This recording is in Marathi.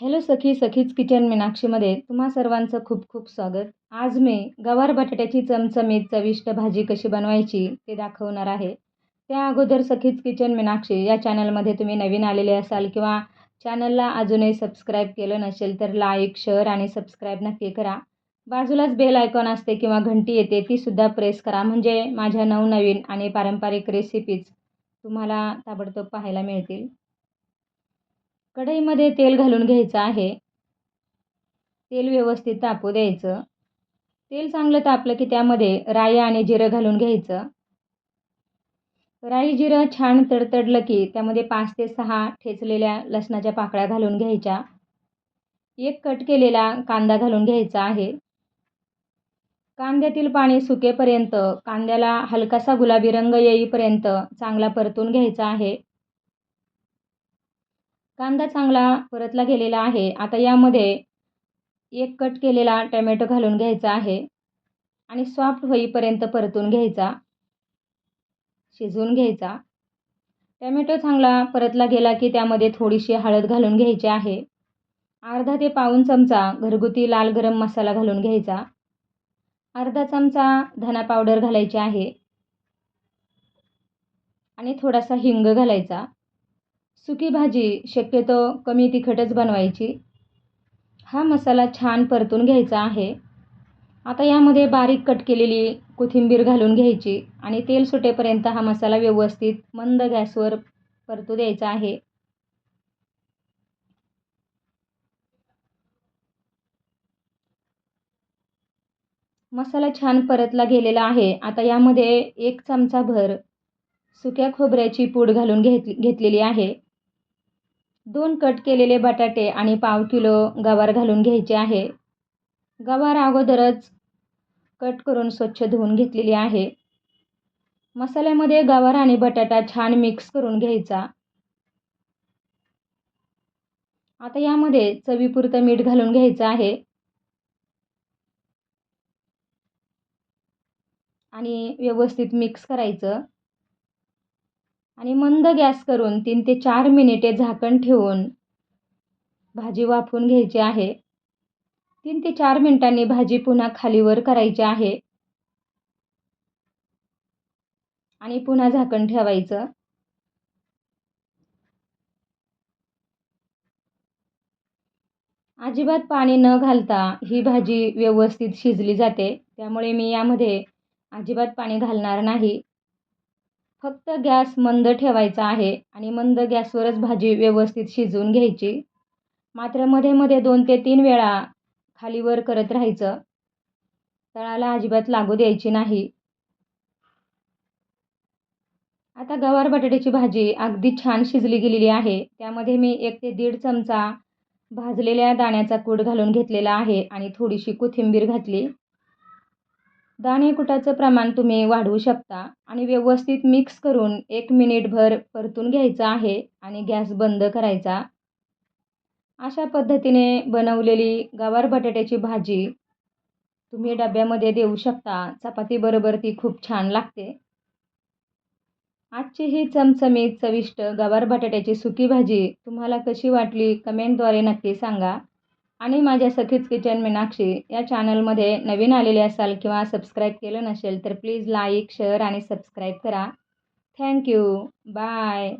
हॅलो सखी सखीच किचन मीनाक्षीमध्ये तुम्हा सर्वांचं खूप खूप स्वागत. आज मी गवार बटाट्याची चमचमीत चविष्ट भाजी कशी बनवायची ते दाखवणार आहे. त्या अगोदर सखीच किचन मीनाक्षी या चॅनलमध्ये तुम्ही नवीन आलेले असाल किंवा चॅनलला अजूनही सबस्क्राईब केलं नसेल तर लाईक शेअर आणि सबस्क्राईब नक्की करा. बाजूलाच बेल आयकॉन असते किंवा घंटी येते तीसुद्धा प्रेस करा. म्हणजे माझ्या नवनवीन आणि पारंपरिक रेसिपीज तुम्हाला ताबडतोब पाहायला मिळतील. कढईमध्ये तेल घालून घ्यायचं आहे. तेल व्यवस्थित तापू द्यायचं. तेल चांगलं तापलं की त्यामध्ये राई आणि जिरं घालून घ्यायचं. राई जिरं छान तडतडलं की त्यामध्ये पाच ते सहा ठेचलेल्या लसणाच्या पाकळ्या घालून घ्यायच्या. एक कट केलेला कांदा घालून घ्यायचा आहे. कांद्यातील पाणी सुकेपर्यंत कांद्याला हलकासा गुलाबी रंग येईपर्यंत चांगला परतून घ्यायचा आहे. कांदा चांगला परतला गेलेला आहे. आता यामध्ये एक कट केलेला टॅमॅटो घालून घ्यायचा आहे आणि सॉफ्ट होईपर्यंत परतून घ्यायचा शिजवून घ्यायचा. टॅमॅटो चांगला परतला गेला की त्यामध्ये थोडीशी हळद घालून घ्यायची आहे. अर्धा ते पाऊन चमचा घरगुती लाल गरम मसाला घालून घ्यायचा. अर्धा चमचा धना पावडर घालायची आहे आणि थोडासा हिंग घालायचा. सुकी भाजी शक्यतो कमी तिखटच बनवायची. हा मसाला छान परतून घ्यायचा आहे. आता यामध्ये बारीक कट केलेली कोथिंबीर घालून घ्यायची आणि तेल सुटेपर्यंत हा मसाला व्यवस्थित मंद गॅसवर परतू द्यायचा आहे. मसाला छान परतला गेलेला आहे. आता यामध्ये एक चमचा भर सुक्या खोबऱ्याची पूड घालून घेत घेतलेली आहे. दोन कट केलेले बटाटे आणि पाव किलो गवार घालून घ्यायचे आहे. गवार अगोदरच कट करून स्वच्छ धुवून घेतलेली आहे. मसाल्यामध्ये गवार आणि बटाटा छान मिक्स करून घ्यायचा. आता यामध्ये चवीपुरतं मीठ घालून घ्यायचं आहे. आणि व्यवस्थित मिक्स करायचं. आणि मंद गॅस करून तीन ते चार मिनिटे झाकण ठेवून भाजी वाफवून घ्यायची आहे. तीन ते चार मिनिटांनी भाजी पुन्हा खालीवर करायची आहे. आणि पुन्हा झाकण ठेवायचं. अजिबात पाणी न घालता ही भाजी व्यवस्थित शिजली जाते. त्यामुळे मी यामध्ये अजिबात पाणी घालणार नाही. फक्त गॅस मंद ठेवायचा आहे आणि मंद गॅसवरच भाजी व्यवस्थित शिजवून घ्यायची. मात्रमध्ये मध्ये दोन ते तीन वेळा खालीवर करत राहायचं. तळाला अजिबात लागू द्यायची नाही. आता गवार बटाट्याची भाजी अगदी छान शिजली गेलेली आहे. त्यामध्ये मी एक ते दीड चमचा भाजलेल्या दाण्याचा कूट घालून घेतलेला आहे आणि थोडीशी कोथिंबीर घातली. दाणे कुटाचं प्रमाण तुम्ही वाढवू शकता आणि व्यवस्थित मिक्स करून एक मिनिटभर परतून घ्यायचं आहे आणि गॅस बंद करायचा. अशा पद्धतीने बनवलेली गवार बटाट्याची भाजी तुम्ही डब्यामध्ये देऊ शकता. चपातीबरोबर ती खूप छान लागते. आजची ही चमचमीत चविष्ट गवार बटाट्याची सुकी भाजी तुम्हाला कशी वाटली कमेंटद्वारे नक्की सांगा. आणि माझ्या सखीच किचन मीनाक्षी या चॅनलमध्ये नवीन आलेले असाल किंवा सबस्क्राईब केलं नसेल तर प्लीज लाईक शेअर आणि सबस्क्राईब करा. Thank you bye